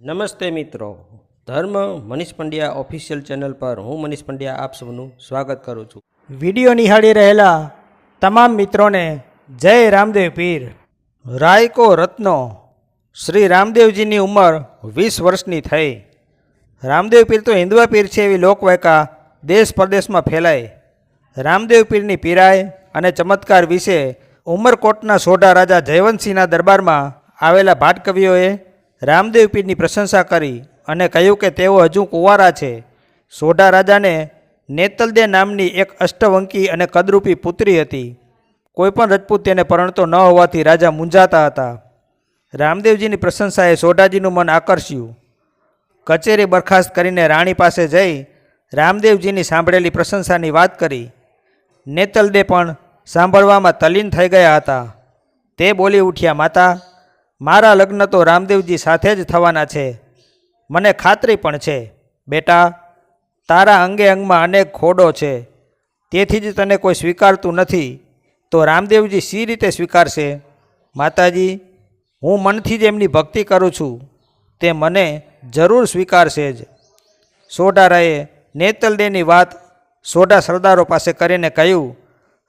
નમસ્તે મિત્રો. ધર્મ મનીષ પંડ્યા ઓફિશિયલ ચેનલ પર હું મનીષ પંડ્યા આપ સૌનું સ્વાગત કરું છું. વીડિયો નિહાળી રહેલા તમામ મિત્રોને જય રામદેવ પીર. રાયકો રત્નો શ્રી રામદેવજીની ઉંમર વીસ વર્ષની થઈ. રામદેવ પીર તો હિન્દવા પીર છે એવી લોકવાયકા દેશ પરદેશમાં ફેલાય. રામદેવ પીરની પીરાય અને ચમત્કાર વિશે ઉમરકોટના સોઢા રાજા જયવંતસિંહના દરબારમાં આવેલા ભાટકવિઓએ રામદેવ પીરની પ્રશંસા કરી અને કહ્યું કે તેઓ હજુ કુંવારા છે. સોઢા રાજાને નેતલદે નામની એક અષ્ટવંકી અને કદરૂપી પુત્રી હતી. કોઈપણ રજપૂત તેને પરણતો ન હોવાથી રાજા મૂંઝાતા હતા. રામદેવજીની પ્રશંસાએ સોઢાજીનું મન આકર્ષ્યું. કચેરી બરખાસ્ત કરીને રાણી પાસે જઈ રામદેવજીની સાંભળેલી પ્રશંસાની વાત કરી. નેતલદે પણ સાંભળવામાં તલીન થઈ ગયા હતા. તે બોલી ઉઠ્યા, માતા મારા લગ્ન તો રામદેવજી સાથે જ થવાના છે. મને ખાતરી પણ છે. બેટા, તારા અંગે અંગમાં અનેક ખોડો છે. તેથી જ તને કોઈ સ્વીકારતું નથી. તો રામદેવજી સી રીતે સ્વીકારશે? માતાજી, હું મનથી જ એમની ભક્તિ કરું છું. તે મને જરૂર સ્વીકારશે જ. સોઢારાએ નેતલદેની વાત સોઢા સરદારો પાસે કરીને કહ્યું,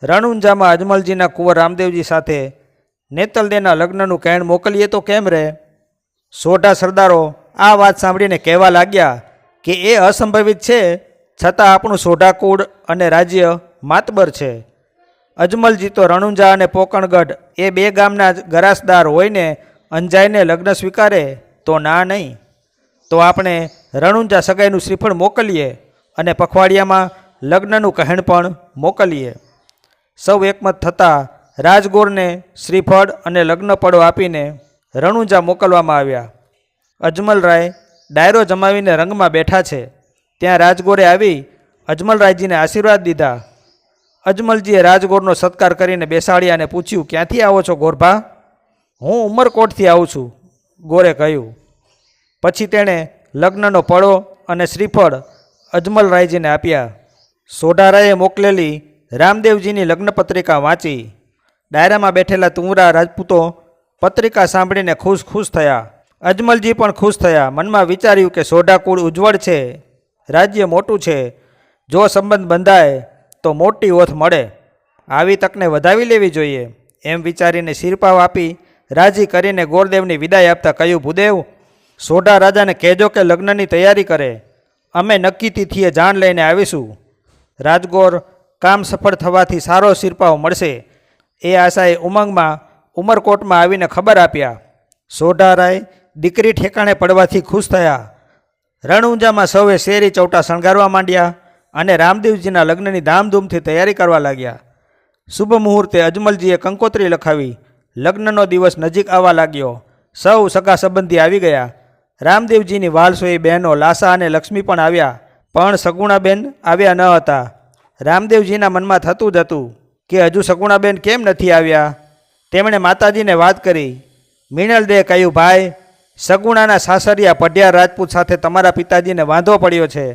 રણુંજામાં અજમલજીના કુંવર રામદેવજી સાથે નેતલદેના લગ્નનું કહેણ મોકલીએ તો કેમ રહે સોઢા સરદારો, આ વાત સાંભળીને કહેવા લાગ્યા કે એ અસંભવિત છે, છતાં આપણું સોઢાકુળ અને રાજ્ય માતબર છે. અજમલજી તો રણુંજા અને પોકણગઢ, એ બે ગામના ગરાસદાર હોઈને અંજાઈને લગ્ન સ્વીકારે, તો ના નહીં. તો આપણે રણુંજા સગાઈનું શ્રીફળ મોકલીએ અને પખવાડિયામાં લગ્નનું કહેણ પણ મોકલીએ. સૌ એકમત થતાં રાજગોરને શ્રીફળ અને લગ્નપળો આપીને રણુંજા મોકલવામાં આવ્યા. અજમલરાય ડાયરો જમાવીને રંગમાં બેઠા છે. ત્યાં રાજગોરે આવી અજમલરાયજીને આશીર્વાદ દીધા. અજમલજીએ રાજગોરનો સત્કાર કરીને બેસાડ્યા અને પૂછ્યું, ક્યાંથી આવો છો ગોરભા? હું ઉમરકોટથી આવું છું, ગોરે કહ્યું. પછી તેણે લગ્નનો પડો અને શ્રીફળ અજમલરાયજીને આપ્યા. સોઢારાએ મોકલેલી રામદેવજીની લગ્નપત્રિકા વાંચી. ડાયરામાં બેઠેલા તુંવરા રાજપૂતો પત્રિકા સાંભળીને ખુશ ખુશ થયા. અજમલજી પણ ખુશ થયા. મનમાં વિચાર્યું કે સોઢા કુળ ઉજ્જવળ છે, રાજ્ય મોટું છે. જો સંબંધ બંધાય, તો મોટી ઓથ મળે. આવી તકને વધાવી લેવી જોઈએ. એમ વિચારીને શિરપાવ આપી રાજી કરીને ગોરદેવની વિદાય આપતા કહ્યું, ભૂદેવ, સોઢા રાજાને કહેજો કે લગ્નની તૈયારી કરે. અમે નક્કી તિથિએ જાણ લઈને આવીશું. રાજગોર કામ સફળ થવાથી સારો શિરપાવ મળશે. એ આશાએ ઉમંગમાં, ઉમરકોટમાં આવીને ખબર આપ્યા. સોઢારાય દીકરી ઠેકાણે પડવાથી ખુશ થયા. રણઉંજામાં સૌએ શેરી ચૌટા શણગારવા માંડ્યા અને રામદેવજીના લગ્નની ધામધૂમથી તૈયારી કરવા લાગ્યા. શુભ મુહૂર્તે અજમલજીએ કંકોત્રી લખાવી, લગ્નનો દિવસ નજીક આવવા લાગ્યો. સૌ સગા સંબંધી આવી ગયા. રામદેવજીની વાલસોઈ બહેનો લાસા અને લક્ષ્મી પણ આવ્યા, પણ સગુણાબેન આવ્યા ન હતા. રામદેવજીના મનમાં થતું જ હતું. કે હજુ સગુણાબેન કેમ નથી આવ્યા? તેમણે માતાજીને વાત કરી. મિનલદે કહ્યું, ભાઈ સગુણાના સાસરિયા પઢિયાર રાજપૂત સાથે તમારા પિતાજીને વાંધો પડ્યો છે.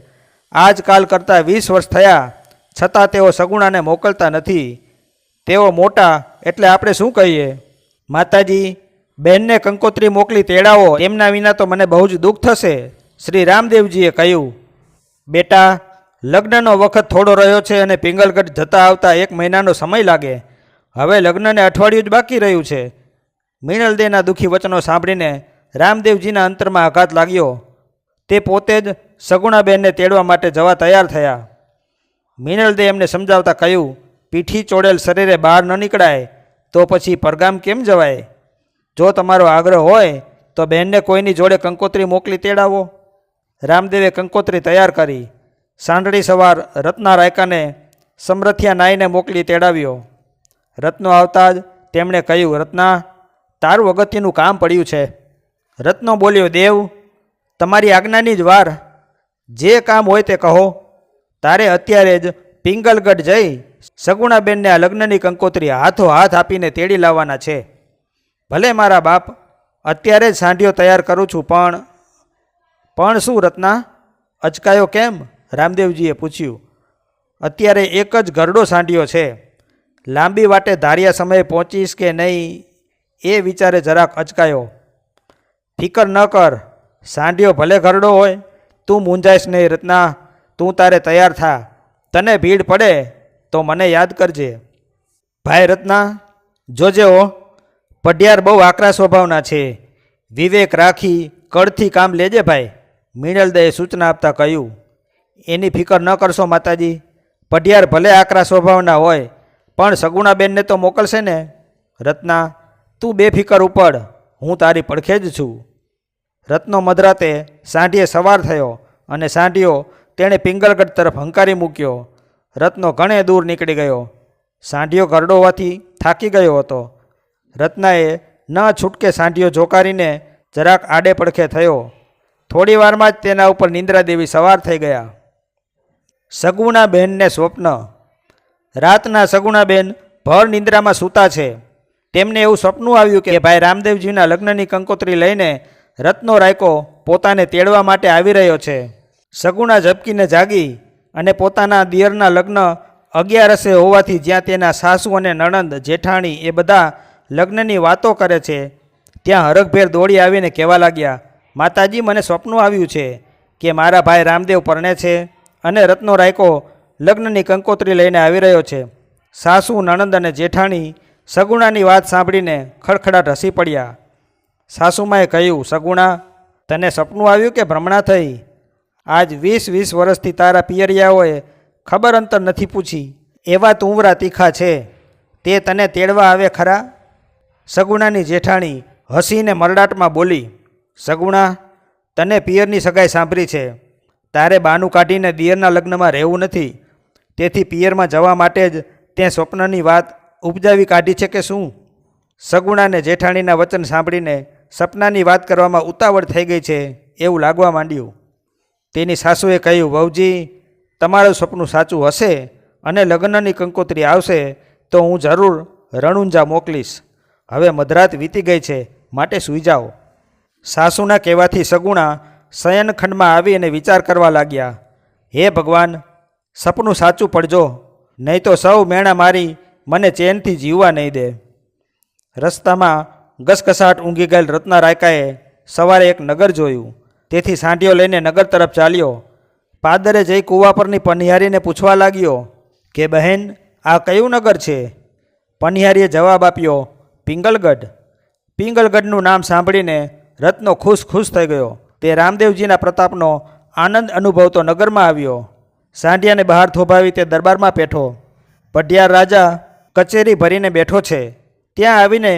આજકાલ કરતાં વીસ વર્ષ થયા, છતાં તેઓ સગુણાને મોકલતા નથી. તેઓ મોટા, એટલે આપણે શું કહીએ? માતાજી બહેનને કંકોત્રી મોકલી તેડાવો, એમના વિના તો મને બહુ જ દુઃખ થશે. શ્રી રામદેવજીએ કહ્યું, બેટા લગ્નનો વખત થોડો રહ્યો છે અને પિંગલગઢ જતા આવતા એક મહિનાનો સમય લાગે. હવે લગ્નને અઠવાડિયું જ બાકી રહ્યું છે. મિનલદેના દુઃખી વચનો સાંભળીને રામદેવજીના અંતરમાં આઘાત લાગ્યો. તે પોતે જ સગુણાબેનને તેડવા માટે જવા તૈયાર થયા. મિનલદે એમને સમજાવતા કહ્યું, પીઠી ચોડેલ શરીરે બહાર ન નીકળાય, તો પછી પરગામ કેમ જવાય? જો તમારો આગ્રહ હોય, તો બહેનને કોઈની જોડે કંકોત્રી મોકલી તેડાવો. રામદેવે કંકોત્રી તૈયાર કરી. સાંડળી સવાર રત્ના રાયકાને સમરથિયા નાઈને મોકલી તેડાવ્યો. રત્નો આવતા જ તેમણે કહ્યું, રત્ના, તારું અગત્યનું કામ પડ્યું છે. રત્નો બોલ્યો, દેવ, તમારી આજ્ઞાની જ વાર. જે કામ હોય તે કહો. તારે અત્યારે જ પિંગલગઢ જઈ સગુણાબેનને આ લગ્નની કંકોત્રી હાથો હાથ આપીને તેડી લાવવાના છે. ભલે મારા બાપ, અત્યારે જ સાંઢીઓ તૈયાર કરું છું, પણ પણ શું રત્ના? અચકાયો કેમ? રામદેવજીએ પૂછ્યું, અત્યારે એક જ ગરડો સાંડ્યો છે. લાંબી વાટે ધાર્યા સમયે પહોંચીશ કે નહીં એ વિચારે જરાક અચકાયો. ફિકર ન કર સાંડ્યો ભલે ઘરડો હોય, તું મૂંઝાઈશ નહીં રત્ના, તું તારે તૈયાર થા. તને ભીડ પડે તો મને યાદ કરજે. ભાઈ રત્ના, જોજે હો. પઢિયાર બહુ આકરા સ્વભાવના છે. વિવેક રાખી કળથી કામ લેજે ભાઈ. મિનલદે સૂચના આપતા કહ્યું એની ફિકર ન કરશો માતાજી. પઢિયાર ભલે આકરા સ્વભાવના હોય, પણ સગુણાબેનને તો મોકલશે ને? રત્ના, તું બેફિકર ઉપડ, હું તારી પડખે જ છું. રત્નો મધરાતે સાંઢીએ સવાર થયો અને સાંઢિયો તેણે પિંગલગઢ તરફ હંકારી મૂક્યો. રત્નો ઘણે દૂર નીકળી ગયો. સાંઢિયો ઘરડો હોવાથી થાકી ગયો હતો. રત્નાએ ન છૂટકે સાંઢિયો જોકારીને જરાક આડે પડખે થયો. થોડી વારમાં જ તેના ઉપર નિંદ્રા દેવી સવાર થઈ ગયા. સગુણા બહેનને સ્વપ્ન. રાતના સગુણાબેન ભર નિંદ્રામાં સૂતા છે. તેમને એવું સપનું આવ્યું કે ભાઈ રામદેવજીના લગ્નની કંકોત્રી લઈને રત્નો રાયકો પોતાને તેડવા માટે આવી રહ્યો છે. સગુણા ઝબકીને જાગી અને પોતાના દિયરના લગ્ન અગિયારસે હોવાથી જ્યાં તેના સાસુ અને નણંદ, જેઠાણી એ બધા લગ્નની વાતો કરે છે, ત્યાં હરખભેર દોડી આવીને કહેવા લાગ્યા, માતાજી, મને સ્વપ્ન આવ્યું છે કે મારા ભાઈ રામદેવ પરણે છે. અને રત્નો રાયકો લગ્નની કંકોત્રી લઈને આવી રહ્યો છે. સાસુ, નણંદ અને જેઠાણી સગુણાની વાત સાંભળીને ખડખડાટ હસી પડ્યા. સાસુમાએ કહ્યું, સગુણા, તને સપનું આવ્યું કે ભ્રમણા થઈ? આજ વીસ વીસ વર્ષથી તારા પિયરિયાઓએ ખબર અંતર નથી પૂછી. એવા તુંવરા તીખા છે. તે તને તેડવા આવે ખરા? સગુણાની જેઠાણી હસીને મરડાટમાં બોલી, સગુણા, તને પિયરની સગાઈ સાંભળી છે. તારે બાનું કાઢીને દિયરના લગ્નમાં રહેવું નથી. તેથી પિયરમાં જવા માટે જ તે સ્વપ્નની વાત ઉપજાવી કાઢી છે કે શું? સગુણાને જેઠાણીના વચન સાંભળીને સપનાની વાત કરવામાં ઉતાવળ થઈ ગઈ છે એવું લાગવા માંડ્યું. તેની સાસુએ કહ્યું, વહુજી, તમારું સપનું સાચું હશે અને લગ્નની કંકોત્રી આવશે તો હું જરૂર રણુંજા મોકલીશ. હવે મધરાત વીતી ગઈ છે, માટે સૂઈ જાઓ. સાસુના કહેવાથી સગુણા શયનખંડમાં આવી અને વિચાર કરવા લાગ્યા, હે ભગવાન, સપનું સાચું પડજો, નહીં તો સૌ મેણા મારી મને ચેનથી જીવવા નહીં દે. રસ્તામાં ગસગસાટ ઊંઘી ગયેલ રત્ના રાયકાએ સવારે એક નગર જોયું. તેથી સાંઢિયો લઈને નગર તરફ ચાલ્યો. પાદરે જઈ કૂવા પરની પનિહારીને પૂછવા લાગ્યો, કે બહેન, આ કયું નગર છે? પનિહારીએ જવાબ આપ્યો, પિંગલગઢ. પિંગલગઢનું નામ સાંભળીને રત્નો ખુશ ખુશ થઈ ગયો. તે રામદેવજીના પ્રતાપનો આનંદ અનુભવતો નગરમાં આવ્યો. સાંઢિયાને બહાર થોભાવી તે દરબારમાં બેઠો. પઢિયાર રાજા કચેરી ભરીને બેઠો છે. ત્યાં આવીને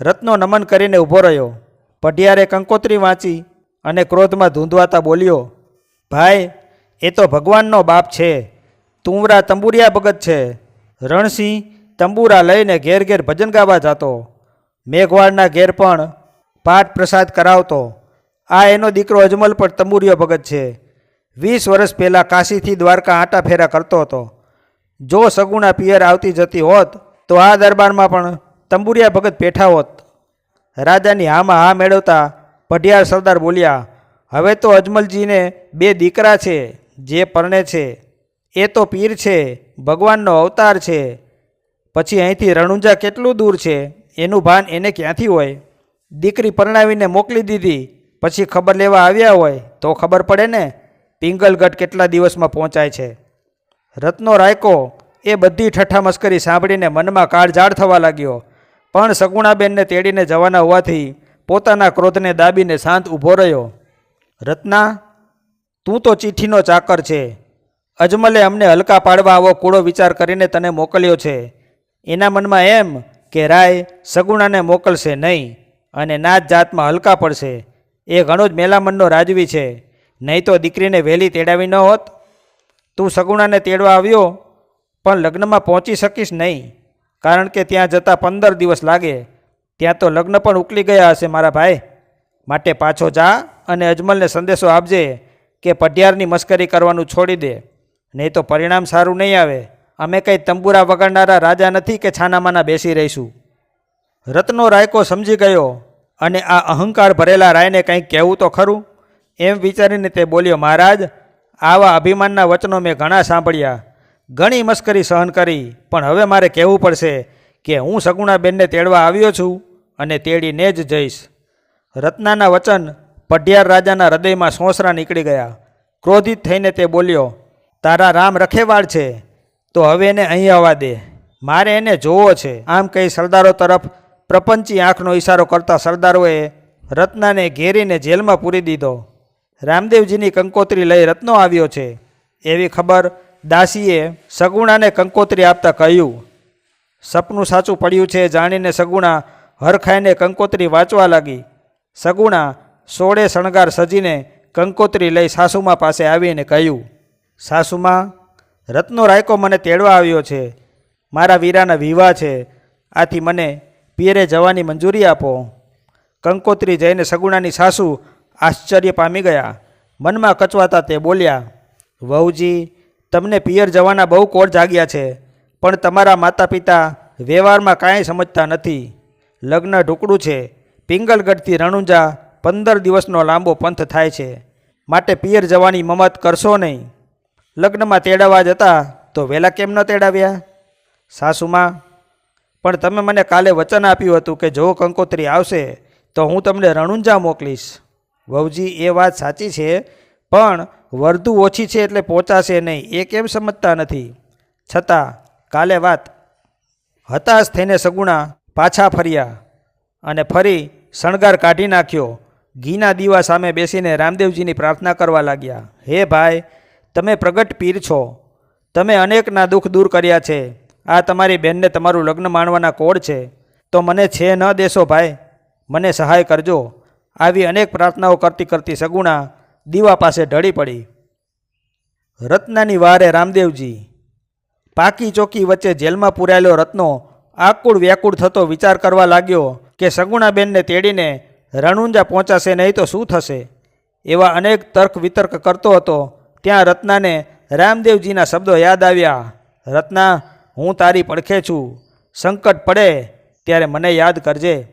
રત્નો નમન કરીને ઊભો રહ્યો. પઢિયારે કંકોત્રી વાંચી અને ક્રોધમાં ધૂંધવાતા બોલ્યો, ભાઈ, એ તો ભગવાનનો બાપ છે. તુંવરા તંબુરિયા ભગત છે. રણસિંહ તંબુરા લઈને ઘેર ઘેર ભજન ગાવા જતો. મેઘવાળના ઘેર પણ પાઠ પ્રસાદ કરાવતો. આ એનો દીકરો અજમલ પણ તંબુરિયો ભગત છે. વીસ વર્ષ પહેલાં કાશીથી દ્વારકા આંટા ફેરા કરતો હતો. જો સગુણા પિયર આવતી જતી હોત, તો આ દરબારમાં પણ તંબુરિયા ભગત બેઠા હોત. રાજાની હામાં હા મેળવતા પઢિયાર સરદાર બોલ્યા, હવે તો અજમલજીને બે દીકરા છે, જે પરણે છે. એ તો પીર છે, ભગવાનનો અવતાર છે. પછી અહીંથી રણુંજા કેટલું દૂર છે? એનું ભાન એને ક્યાંથી હોય? દીકરી પરણાવીને મોકલી દીધી પછી ખબર લેવા આવ્યા હોય તો ખબર પડે ને, પિંગલગઢ કેટલા દિવસમાં પહોંચાય છે. રત્નો રાયકો એ બધી ઠઠ્ઠા મસ્કરી સાંભળીને મનમાં કાળઝાળ થવા લાગ્યો. પણ સગુણાબેનને તેડીને જવાના હોવાથી પોતાના ક્રોધને દાબીને શાંત ઊભો રહ્યો. રત્ના, તું તો ચિઠ્ઠીનો ચાકર છે. અજમલે અમને હલકા પાડવા આવો કૂડો વિચાર કરીને તને મોકલ્યો છે. એના મનમાં એમ કે રાય સગુણાને મોકલશે નહીં અને નાત જાતમાં હલકા પડશે. એ ઘણો જ મેલામનનો રાજવી છે. નહીં તો દીકરીને વહેલી તેડાવી ન હોત. તું સગુણાને તેડવા આવ્યો, પણ લગ્નમાં પહોંચી શકીશ નહીં. કારણ કે ત્યાં જતાં પંદર દિવસ લાગે. ત્યાં તો લગ્ન પણ ઉકલી ગયા હશે, મારા ભાઈ. માટે પાછો જા અને અજમલને સંદેશો આપજે કે પઢિયારની મસ્કરી કરવાનું છોડી દે. નહીં તો પરિણામ સારું નહીં આવે. અમે કંઈ તંબુરા વગાડનારા રાજા નથી કે છાનામાના બેસી રહીશું. રત્નો રાયકો સમજી ગયો. અને આ અહંકાર ભરેલા રાયને કંઈક કહેવું તો ખરું? એમ વિચારીને તે બોલ્યો, મહારાજ, આવા અભિમાનના વચનો મેં ઘણા સાંભળ્યા. ઘણી મસ્કરી સહન કરી, પણ હવે મારે કહેવું પડશે કે હું સગુણાબેનને તેડવા આવ્યો છું અને તેડીને જ જઈશ. રત્નાના વચન પઢિયાર રાજાના હૃદયમાં સોંસરા નીકળી ગયા. ક્રોધિત થઈને તે બોલ્યો, તારા રામ રખેવાળ છે, તો હવે એને અહીં આવવા દે. મારે એને જોવો છે. આમ કહી સરદારો તરફ પ્રપંચી આંખનો ઇશારો કરતા સરદારોએ રત્નાને ઘેરીને જેલમાં પૂરી દીધો. રામદેવજીની કંકોત્રી લઈ રત્નો આવ્યો છે. એવી ખબર દાસીએ સગુણાને કંકોત્રી આપતા કહ્યું. સપનું સાચું પડ્યું છે જાણીને સગુણા હરખાઈને કંકોત્રી વાંચવા લાગી. સગુણા સોળે શણગાર સજીને કંકોત્રી લઈ સાસુમા પાસે આવીને કહ્યું, સાસુમા, રત્નો રાયકો મને તેડવા આવ્યો છે. મારા વીરાના વિવાહ છે. આથી મને પિયરે જવાની મંજૂરી આપો. કંકોત્રી જઈને સગુણાની સાસુ આશ્ચર્ય પામી ગયા. મનમાં કચવાતા તે બોલ્યા, વહુજી, તમને પિયર જવાના બહુ કોળ જાગ્યા છે, પણ તમારા માતા પિતા વ્યવહારમાં કાંઈ સમજતા નથી. લગ્ન ઢુકડું છે, પિંગલગઢથી રણુંજા પંદર દિવસનો લાંબો પંથ થાય છે. માટે પિયર જવાની મમત કરશો નહીં. લગ્નમાં તેડાવા જતા તો વહેલા કેમ ન તેડાવ્યા? સાસુમાં પણ તમે મને કાલે વચન આપ્યું હતું કે જો કંકોત્રી આવશે, તો હું તમને રણુંજા મોકલીશ. વહુજી, એ વાત સાચી છે, પણ વર્ધુ ઓછી છે એટલે પહોંચાશે નહીં. એ કેમ સમજતા નથી? છતાં, કાલે વાત. હતાશ થઈને સગુણા પાછા ફર્યા અને ફરી શણગાર કાઢી નાખ્યો. ઘીના દીવા સામે બેસીને રામદેવજીની પ્રાર્થના કરવા લાગ્યા. હે ભાઈ, તમે પ્રગટ પીર છો. તમે અનેકના દુઃખ દૂર કર્યા છે. આ તમારી બહેનને તમારું લગ્ન માણવાના કોડ છે. તો મને છે ન દેશો ભાઈ, મને સહાય કરજો. આવી અનેક પ્રાર્થનાઓ કરતી કરતી સગુણા દીવા પાસે ઢળી પડી. રત્નાની વારે રામદેવજી, પાકી ચોકી વચ્ચે જેલમાં પૂરાયેલો રત્નો આકુળ વ્યાકુળ થતો વિચાર કરવા લાગ્યો કે સગુણાબેનને તેડીને રણુંજા પહોંચાશે નહીં તો શું થશે? એવા અનેક તર્ક વિતર્ક કરતો હતો, ત્યાં રત્નાને રામદેવજીના શબ્દો યાદ આવ્યા. રત્ના હું તારી પડખે છું. સંકટ પડે ત્યારે મને યાદ કરજે.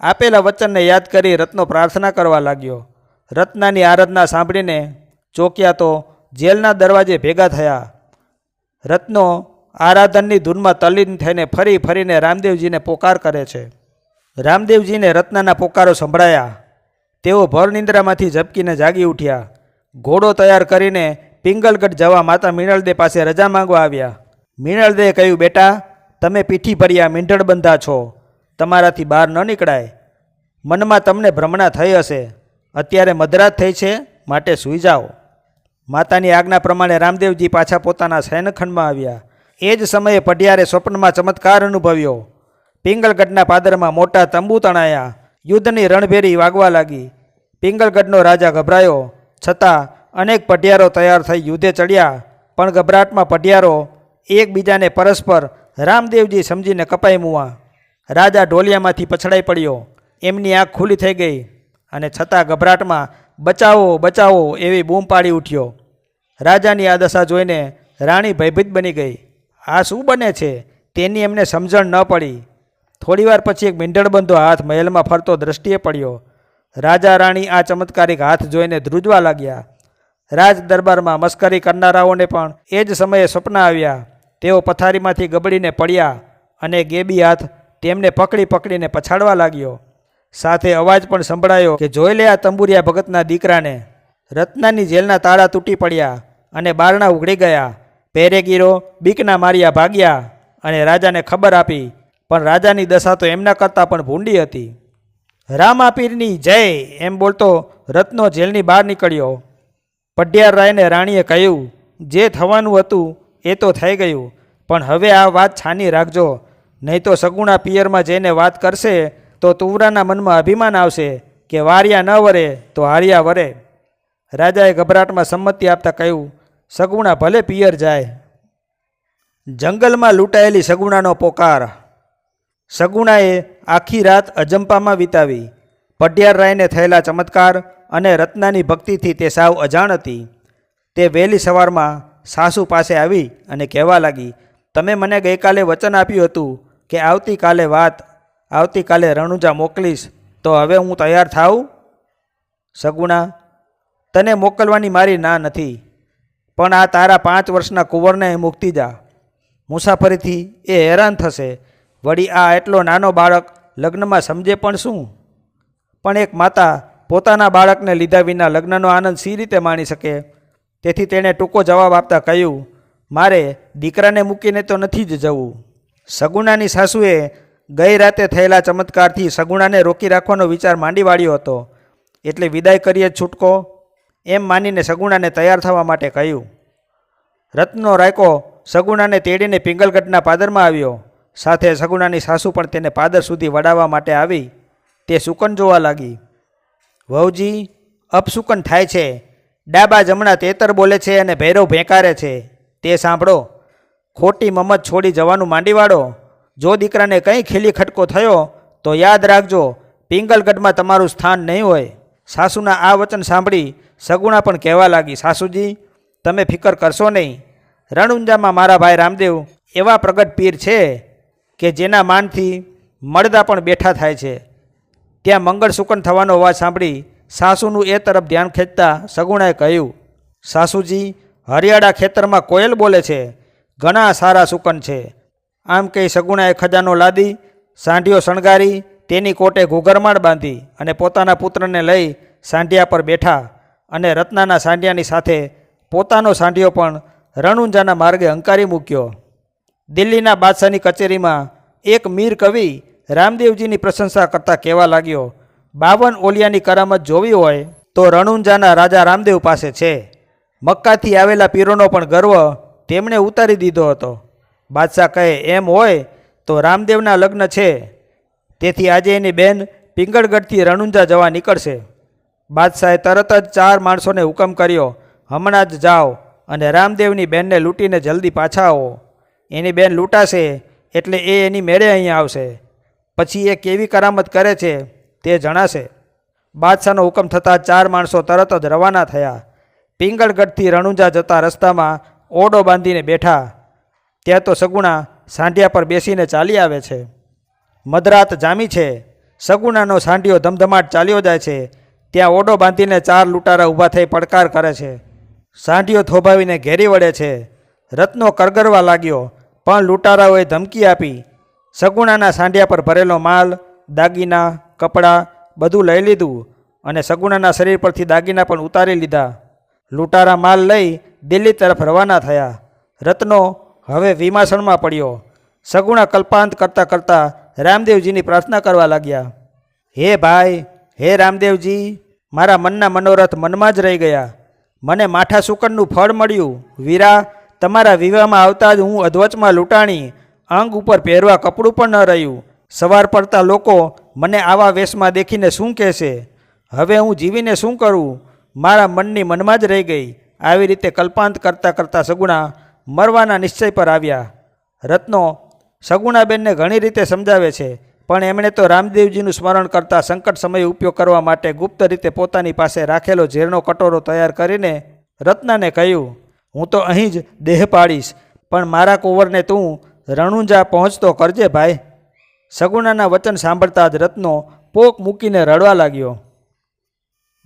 આપેલા વચનને યાદ કરી રત્નો પ્રાર્થના કરવા લાગ્યો. રત્નાની આરાધના સાંભળીને ચોક્યા તો જેલના દરવાજે ભેગા થયા. રત્નો આરાધનની ધૂનમાં તલ્લીન થઈને ફરી ફરીને રામદેવજીને પોકાર કરે છે. રામદેવજીને રત્નાના પોકારો સંભળાયા. તેઓ ભર નિંદ્રામાંથી ઝબકીને જાગી ઉઠ્યા. ઘોડો તૈયાર કરીને પિંગલગઢ જવા માતા મિનળદે પાસે રજા માંગવા આવ્યા. મીણળદેએ કહ્યું, બેટા, તમે પીઠી ભર્યા મીંઢળ બંધા છો. તમારાથી બહાર ન નીકળાય. મનમાં તમને ભ્રમણા થઈ હશે. અત્યારે મધરાત થઈ છે, માટે સૂઈ જાઓ. માતાની આજ્ઞા પ્રમાણે રામદેવજી પાછા પોતાના શયનખંડમાં આવ્યા. એ જ સમયે પઢિયારે સ્વપ્નમાં ચમત્કાર અનુભવ્યો. પિંગલગઢના પાદરમાં મોટા તંબુ તણાયા. યુદ્ધની રણભેરી વાગવા લાગી. પિંગલગઢનો રાજા ગભરાયો. છતાં અનેક પઢિયારો તૈયાર થઈ યુદ્ધે ચડ્યા. પણ ગભરાટમાં પઢિયારો એકબીજાને પરસ્પર રામદેવજી સમજીને કપાઈ મુવા. રાજા ઢોલિયામાંથી પછડાઈ પડ્યો. એમની આંખ ખુલ્લી થઈ ગઈ અને છતાં ગભરાટમાં, બચાવો બચાવો, એવી બૂમ પાડી ઉઠ્યો. રાજાની આ દશા જોઈને રાણી ભયભીત બની ગઈ. આ શું બને છે? તેની એમને સમજણ ન પડી. થોડીવાર પછી એક મીંઢળબંધો હાથ મહેલમાં ફરતો દ્રષ્ટિએ પડ્યો. રાજા રાણી આ ચમત્કારિક હાથ જોઈને ધ્રુજવા લાગ્યા. રાજ દરબારમાં મસ્કરી કરનારાઓને પણ એ જ સમયે સપના આવ્યા. તેઓ પથારીમાંથી ગબડીને પડ્યા અને ગેબી હાથ તેમને પકડી પકડીને પછાડવા લાગ્યો. સાથે અવાજ પણ સંભળાયો કે, જોઈ લે આ તંબુરિયા ભગતના દીકરાને. રત્નાની જેલના તાળા તૂટી પડ્યા અને બારણા ઉઘડી ગયા. પહેરેગીરો બીકના માર્યા ભાગ્યા અને રાજાને ખબર આપી, પણ રાજાની દશા તો એમના કરતાં પણ ભૂંડી હતી. રામાપીરની જય! એમ બોલતો રત્નો જેલની બહાર નીકળ્યો. પઢિયાર રાયને રાણીએ કહ્યું, જે થવાનું હતું એ તો થઈ ગયું, પણ હવે આ વાત છાની રાખજો. નહીં તો સગુણા પિયરમાં જઈને વાત કરશે, તો તુવરાના મનમાં અભિમાન આવશે કે વારિયા ન વરે, તો હારિયા વરે. રાજાએ ગભરાટમાં સંમતિ આપતા કહ્યું, સગુણા ભલે પિયર જાય, જંગલમાં લૂંટાયેલી સગુણાનો પોકાર. સગુણાએ આખી રાત અજંપામાં વિતાવી. પઢિયાર રાયને થયેલા ચમત્કાર અને રત્નાની ભક્તિથી તે સાવ અજાણ હતી. તે વહેલી સવારમાં સાસુ પાસે આવી અને કહેવા લાગી, તમે મને ગઈકાલે વચન આપ્યું હતું કે આવતીકાલે વાત, આવતીકાલે રણુજા મોકલીશ, તો હવે હું તૈયાર થાઉં? સગુણા, તને મોકલવાની મારી ના નથી, પણ આ તારા પાંચ વર્ષના કુંવરને મૂકતી જા. મુસાફરીથી એ હેરાન થશે. વળી આ એટલો નાનો બાળક લગ્નમાં સમજે પણ શું? પણ એક માતા પોતાના બાળકને લીધા વિના લગ્નનો આનંદ સી રીતે માણી શકે? તેથી તેણે ટૂંકો જવાબ આપતા કહ્યું, મારે દીકરાને મૂકીને તો નથી જ જવું. સગુણાની સાસુએ ગઈ રાતે થયેલા ચમત્કારથી સગુણાને રોકી રાખવાનો વિચાર માંડી વાળ્યો હતો. એટલે વિદાય કરીએ છૂટકો? એમ માનીને સગુણાને તૈયાર થવા માટે કહ્યું. રત્નનો રાયકો સગુણાને તેડીને પિંગલગઢના પાદરમાં આવ્યો. સાથે સગુણાની સાસુ પણ તેને પાદર સુધી વડાવવા માટે આવી. તે સુકન જોવા લાગી. વહુજી, અપસુકન થાય છે. ડાબા જમણા તેતર બોલે છે અને ભૈરવ ભેંકારે છે. તે સાંભળો. ખોટી મમત છોડી જવાનું માંડીવાળો. જો દીકરાને કંઈ ખીલી ખટકો થયો, તો યાદ રાખજો, પિંગલગઢમાં તમારું સ્થાન નહીં હોય. સાસુના આ વચન સાંભળી સગુણા પણ કહેવા લાગી, સાસુજી, તમે ફિકર કરશો નહીં. રણુંજામાં મારા ભાઈ રામદેવ એવા પ્રગટ પીર છે કે જેના માનથી મળદા પણ બેઠા થાય છે. ત્યાં મંગળ સુકન થવાનો અવાજ સાંભળી સાસુનું એ તરફ ધ્યાન ખેંચતા સગુણાએ કહ્યું, સાસુજી, હરિયાળા ખેતરમાં કોયલ બોલે છે. ઘણા સારા સુકન છે. આમ કહી સગુણાએ ખજાનો લાદી, સાંઢીઓ શણગારી, તેની કોટે ઘૂઘરમાળ બાંધી અને પોતાના પુત્રને લઈ સાંઢિયા પર બેઠા અને રત્નાના સાંઢિયાની સાથે પોતાનો સાંઢિયો પણ રણુંજાના માર્ગે હંકારી મૂક્યો. દિલ્હીના બાદશાહની કચેરીમાં એક મીર કવિ રામદેવજીની પ્રશંસા કરતા કહેવા લાગ્યો બાવન ઓલિયાની કરામત જોવી હોય તો રણુંજાના રાજા રામદેવ પાસે છે. મક્કાથી આવેલા પીરોનો પણ ગર્વ તેમણે ઉતારી દીધો હતો. બાદશાહ કહે, એમ હોય તો રામદેવના લગ્ન છે. તેથી આજે એની બેન પિંગળગઢથી રણુંજા જવા નીકળશે. બાદશાહે તરત જ ચાર માણસોને હુકમ કર્યો, હમણાં જ જાઓ અને રામદેવની બેનને લૂંટીને જલ્દી પાછા આવો. એની બેન લૂંટાશે એટલે એ એની મેળે અહીંયા આવશે. પછી એ કેવી કરામત કરે છે તે જણાશે, બાદશાહનો હુકમ થતાં ચાર માણસો તરત જ રવાના થયા. પિંગળગઢથી રણુંજા જતા રસ્તામાં ઓડો બાંધીને બેઠા. ત્યાં તો સગુણા સાંઢિયા પર બેસીને ચાલી આવે છે. મધરાત જામી છે. સગુણાનો સાંઢિયો ધમધમાટ ચાલ્યો જાય છે. ત્યાં ઓડો બાંધીને ચાર લૂંટારા ઊભા થઈ પડકાર કરે છે. સાંઢિયો થોભાવીને ઘેરી વળે છે. રત્નો કરગરવા લાગ્યો, પણ લૂંટારાઓએ ધમકી આપી. સગુણાના સાંઢિયા પર ભરેલો માલ, દાગીના કપડાં બધું લઈ લીધું અને સગુણાના શરીર પરથી દાગીના પણ ઉતારી લીધા. લૂંટારા માલ લઈ દિલ્હી તરફ રવાના થયા. રત્નો હવે વિમાસણમાં પડ્યો. સગુણા કલ્પાંત કરતાં કરતાં રામદેવજીની પ્રાર્થના કરવા લાગ્યા. હે ભાઈ, હે રામદેવજી, મારા મનના મનોરથ મનમાં જ રહી ગયા. મને માઠા સુકનનું ફળ મળ્યું. વીરા, તમારા વિવાહમાં આવતા જ હું અધવચમાં લૂંટાણી અંગ ઉપર પહેરવા કપડું પણ ન રહ્યું. સવાર પડતા લોકો મને આવા વેશમાં દેખીને શું કહેશે? હવે હું જીવીને શું કરું? મારા મનની મનમાં જ રહી ગઈ. આવી રીતે કલ્પાંત કરતાં કરતાં સગુણા મરવાના નિશ્ચય પર આવ્યા. રત્નો સગુણાબેનને ઘણી રીતે સમજાવે છે, પણ એમણે તો રામદેવજીનું સ્મરણ કરતાં સંકટ સમયે ઉપયોગ કરવા માટે ગુપ્ત રીતે પોતાની પાસે રાખેલો ઝેરનો કટોરો તૈયાર કરીને રત્નાને કહ્યું, હું તો અહીં જ દેહ પાડીશ, પણ મારા કુંવરને તું રણુંજા પહોંચતો કરજે ભાઈ. સગુણાના વચન સાંભળતા જ રત્નો પોક મૂકીને રડવા લાગ્યો.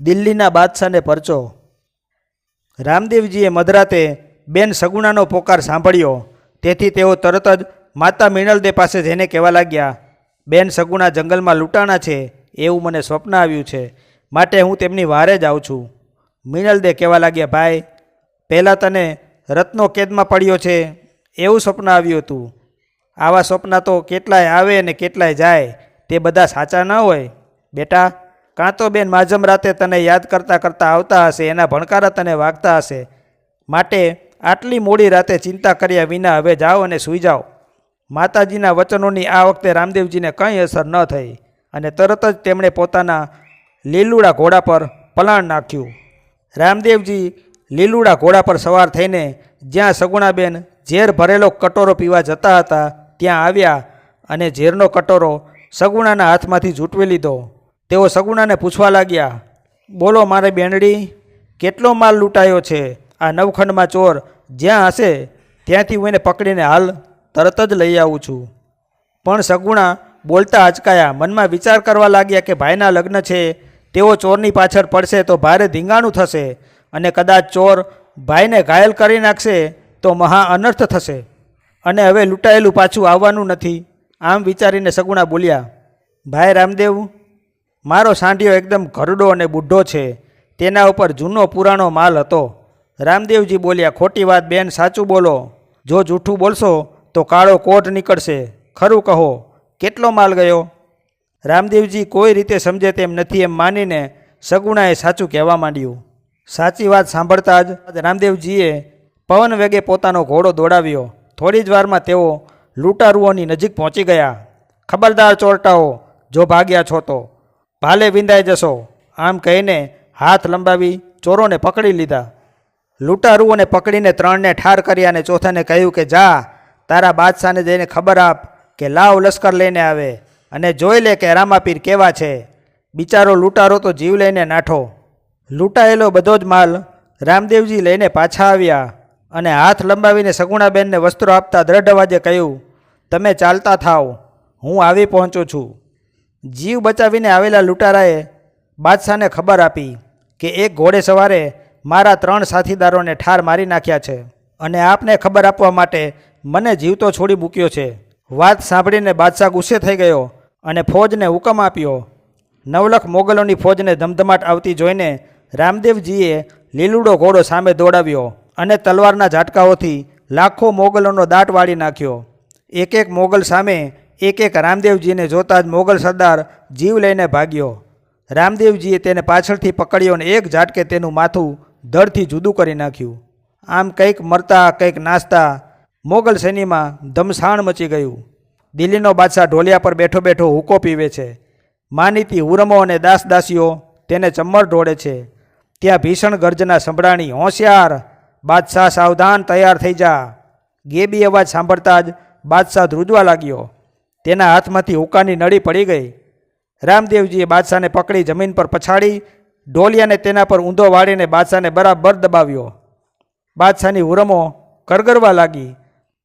દિલ્હીના બાદશાહને પરચો. રામદેવજીએ મધરાતે બેન સગુણાનો પોકાર સાંભળ્યો. તેથી તેઓ તરત જ માતા મિનલદે પાસે જઈને કહેવા લાગ્યા, બેન સગુણા જંગલમાં લૂંટાણા છે, એવું મને સ્વપ્ન આવ્યું છે. માટે હું તેમની વારે જ આવું છું. મિનલદે કહેવા લાગ્યા, ભાઈ, પહેલાં તને રત્નો કેદમાં પડ્યો છે, એવું સ્વપ્ન આવ્યું હતું. આવા સ્વપ્ન તો કેટલાય આવે અને કેટલાય જાય, તે બધા સાચા ન હોય. બેટા, કાં તો બેન માજમ રાતે તને યાદ કરતાં કરતાં આવતા હશે, એના ભણકારા તને વાગતા હશે. માટે આટલી મોડી રાતે ચિંતા કર્યા વિના હવે જાઓ અને સૂઈ જાઓ. માતાજીના વચનોની આ વખતે રામદેવજીને કંઈ અસર ન થઈ અને તરત જ તેમણે પોતાના લીલુડા ઘોડા પર પલાણ નાખ્યું. રામદેવજી લીલુડા ઘોડા પર સવાર થઈને જ્યાં સગુણાબેન ઝેર ભરેલો કટોરો પીવા જતા હતા ત્યાં આવ્યા અને ઝેરનો કટોરો સગુણાના હાથમાંથી ઝૂંટવી લીધો. તેઓ સગુણાને પૂછવા લાગ્યા, બોલો મારે બેનડી, કેટલો માલ લૂંટાયો છે? આ નવખંડમાં ચોર જ્યાં હશે ત્યાંથી હું એને પકડીને હાલ તરત જ લઈ આવું છું. પણ સગુણા બોલતા અચકાયા. મનમાં વિચાર કરવા લાગ્યા કે ભાઈના લગ્ન છે, તેઓ ચોરની પાછળ પડશે તો ભારે ધીંગાણું થશે અને કદાચ ચોર ભાઈને ઘાયલ કરી નાખશે તો મહા અનર્થ થશે. અને હવે લૂંટાયેલું પાછું આવવાનું નથી. આમ વિચારીને સગુણા બોલ્યા, ભાઈ રામદેવ, મારો સાંઢિયો એકદમ ઘરડો અને બુઢો છે. તેના ઉપર જૂનો પુરાણો માલ હતો. રામદેવજી બોલ્યા, ખોટી વાત બેન, સાચું બોલો. જો જૂઠું બોલશો, તો કાળો કોટ નીકળશે. ખરું કહો, કેટલો માલ ગયો? રામદેવજી કોઈ રીતે સમજે તેમ નથી એમ માનીને સગુણાએ સાચું કહેવા માંડ્યું. સાચી વાત સાંભળતા જ રામદેવજીએ પવન વેગે પોતાનો ઘોડો દોડાવ્યો. થોડી જ વારમાં તેઓ લૂંટારુઓની નજીક પહોંચી ગયા. ખબરદાર ચોરટાઓ, જો ભાગ્યા છો તો. ભાલે વિંદાઈ જશો. આમ કહીને હાથ લંબાવી ચોરોને પકડી લીધા. લૂંટારુઓને પકડીને ત્રણને ઠાર કર્યા અને ચોથાને કહ્યું કે, જા, તારા બાદશાહને જઈને ખબર આપ કે લાવ લશ્કર લઈને આવે અને જોઈ લે કે રામાપીર કેવા છે. બિચારો લૂંટારો તો જીવ લઈને નાઠો. લૂંટાયેલો બધો જ માલ રામદેવજી લઈને પાછા આવ્યા. અને હાથ લંબાવીને સગુણાબેનને વસ્ત્રો આપતા દ્રઢ અવાજે કહ્યું, તમે ચાલતા થાવ હું આવી પહોંચું છું. જીવ બચાવીને આવેલા લૂંટારાએ બાદશાહને ખબર આપી કે એક ઘોડે સવારે મારા ત્રણ સાથીદારોને ઠાર મારી નાખ્યા છે અને આપને ખબર આપવા માટે મને જીવતો છોડી મૂક્યો છે. વાત સાંભળીને બાદશાહ ગુસ્સે થઈ ગયો અને ફોજને હુકમ આપ્યો. નવલખ મોગલોની ફોજને ધમધમાટ આવતી જોઈને રામદેવજીએ લીલુડો ઘોડો સામે દોડાવ્યો. અને તલવારના ઝાટકાઓથી લાખો મોગલોનો દાટ વાળી નાખ્યો. એક એક મોગલ સામે એક એક રામદેવજીને જોતા જ મોગલ સરદાર જીવ લઈને ભાગ્યો. રામદેવજીએ તેને પાછળથી પકડ્યો અને એક ઝાટકે તેનું માથું ધડથી જુદું કરી નાખ્યું. આમ કંઈક મરતા, કંઈક નાસ્તા મોગલ સૈન્યમાં ધમસાણ મચી ગયું. દિલ્હીનો બાદશાહ ઢોલિયા પર બેઠો બેઠો હુકો પીવે છે. માનીતી હુરમો અને દાસ દાસીઓ તેને ચમ્મર ઢોળે છે. ત્યાં ભીષણ ગર્જના સંભળાણી હોશિયાર બાદશાહ સાવધાન તૈયાર થઈ જા. ગેબી અવાજ સાંભળતા જ બાદશાહ ધ્રુજવા લાગ્યો. તેના હાથમાંથી હુકાની નળી પડી ગઈ. રામદેવજીએ બાદશાહને પકડી જમીન પર પછાડી ઢોલિયાને તેના પર ઊંધો વાળીને બાદશાહને બરાબર દબાવ્યો. બાદશાહની હુરમો કરગરવા લાગી.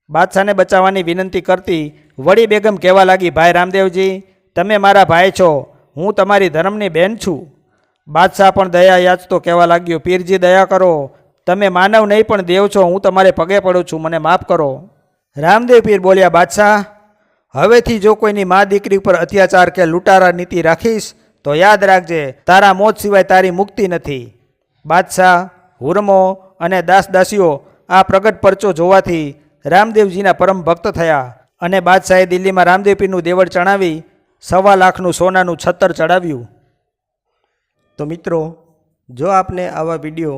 બાદશાહને બચાવવાની વિનંતી કરતી વળી બેગમ કહેવા લાગી, ભાઈ રામદેવજી, તમે મારા ભાઈ છો. હું તમારી ધર્મની બહેન છું. બાદશાહ પણ દયા યાચતો કહેવા લાગ્યો, પીરજી, દયા કરો. તમે માનવ નહીં, પણ દેવ છો, હું તમારે પગે પડું છું, મને માફ કરો. રામદેવ પીર બોલ્યા, બાદશાહ, હવેથી જો કોઈની મા દીકરી ઉપર અત્યાચાર કે લૂંટારા નીતિ રાખીશ, તો યાદ રાખજે, તારા મોત સિવાય તારી મુક્તિ નથી. બાદશાહ, હુરમો અને દાસદાસીઓ આ પ્રગટ પરચો જોવાથી રામદેવજીના પરમ ભક્ત થયા અને બાદશાહે દિલ્હીમાં રામદેવ પીરનું દેવળ ચણાવી સવા લાખનું સોનાનું છત્તર ચડાવ્યું. તો મિત્રો, જો આપને આવા વીડિયો